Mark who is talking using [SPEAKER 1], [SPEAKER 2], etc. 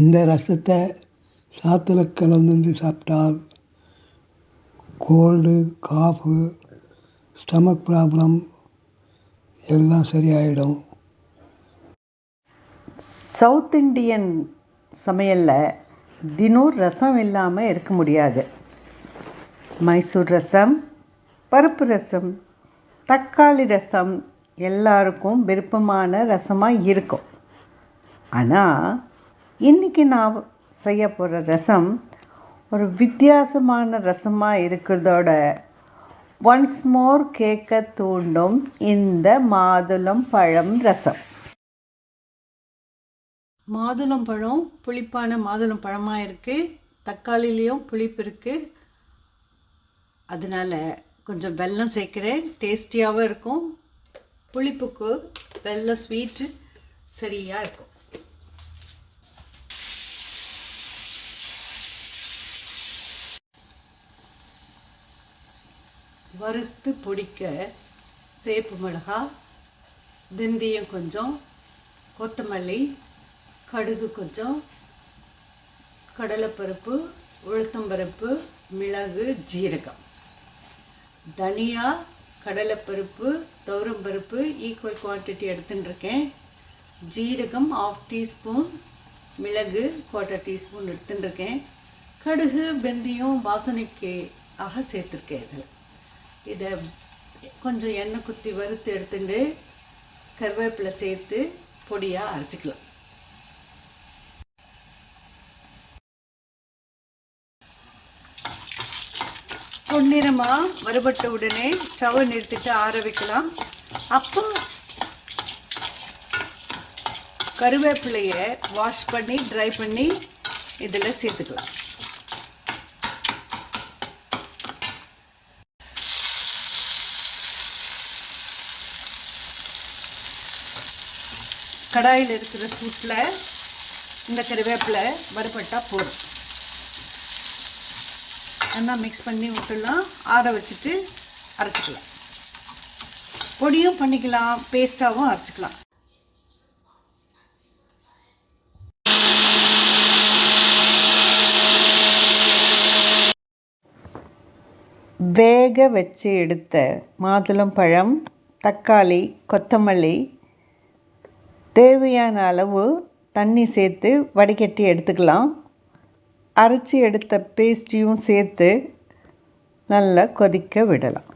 [SPEAKER 1] இந்த ரசத்தை சாத்தில் கலந்துட்டு சாப்பிட்டால் கோல்டு காஃபு ஸ்டமக் ப்ராப்ளம் எல்லாம் சரியாயிடும்.
[SPEAKER 2] சவுத் இண்டியன் சமையலில் தினம் ரசம் இல்லாமல் இருக்க முடியாது. மைசூர் ரசம் பருப்பு ரசம் தக்காளி ரசம் எல்லாருக்கும் விருப்பமான ரசமாக இருக்கும். ஆனால் இன்றைக்கி நான் செய்ய போகிற ரசம் ஒரு வித்தியாசமான ரசமாக இருக்கிறதோட ஒன்ஸ் மோர் கேட்க தூண்டும் இந்த மாதுளம் பழம் ரசம். மாதுளம் பழம் புளிப்பான மாதுளம் பழமாக இருக்குது தக்காளிலையும் புளிப்பு இருக்குது அதனால் கொஞ்சம் வெல்லம் சேர்க்குறேன். டேஸ்டியாகவும் இருக்கும். புளிப்புக்கு வெல்லம் ஸ்வீட்டு சரியாக இருக்கும். வறுத்து பொடிக்க சேப்பு மிளகா வெந்தயம் கொஞ்சம் கொத்தமல்லி கடுகு கொஞ்சம் கடலைப்பருப்பு உளுத்தம்பருப்பு மிளகு ஜீரகம். தனியா கடலைப்பருப்பு துவரம்பருப்பு ஈக்குவல் குவான்டிட்டி எடுத்துன்னு இருக்கேன் ஜீரகம் ஆஃப் டீஸ்பூன் மிளகு குவார்ட்டர் டீஸ்பூன் எடுத்துன்னு இருக்கேன் கடுகு வெந்தயம் வாசனைக்கு ஆக சேர்த்துருக்கேன் இதில். இதை கொஞ்சம் எண்ணெய் குத்தி வறுத்து எடுத்துட்டு கருவேப்பிலை சேர்த்து பொடியாக அரைச்சிக்கலாம். பொன்னிறமாக வறுபட்ட உடனே ஸ்டவ்வை நிறுத்திட்டு ஆற வைக்கலாம். அப்போ கருவேப்பிலையை வாஷ் பண்ணி ட்ரை பண்ணி இதில் சேர்த்துக்கலாம். கடாயில் இருக்கிற சூட்டில் இந்த கருவேப்பிலை வறுபட்டால் போதும். நல்லா மிக்ஸ் பண்ணி விட்டுலாம் ஆற வச்சுட்டு அரைச்சிக்கலாம். பொடியும் பண்ணிக்கலாம் பேஸ்ட்டாகவும் அரைச்சிக்கலாம். வேக வச்சு எடுத்த மாதுளம்பழம் தக்காளி கொத்தமல்லி தேவையான அளவு தண்ணி சேர்த்து வடிகட்டி எடுத்துக்கலாம். அரைச்சி எடுத்த பேஸ்ட்டையும் சேர்த்து நல்லா கொதிக்க விடலாம்.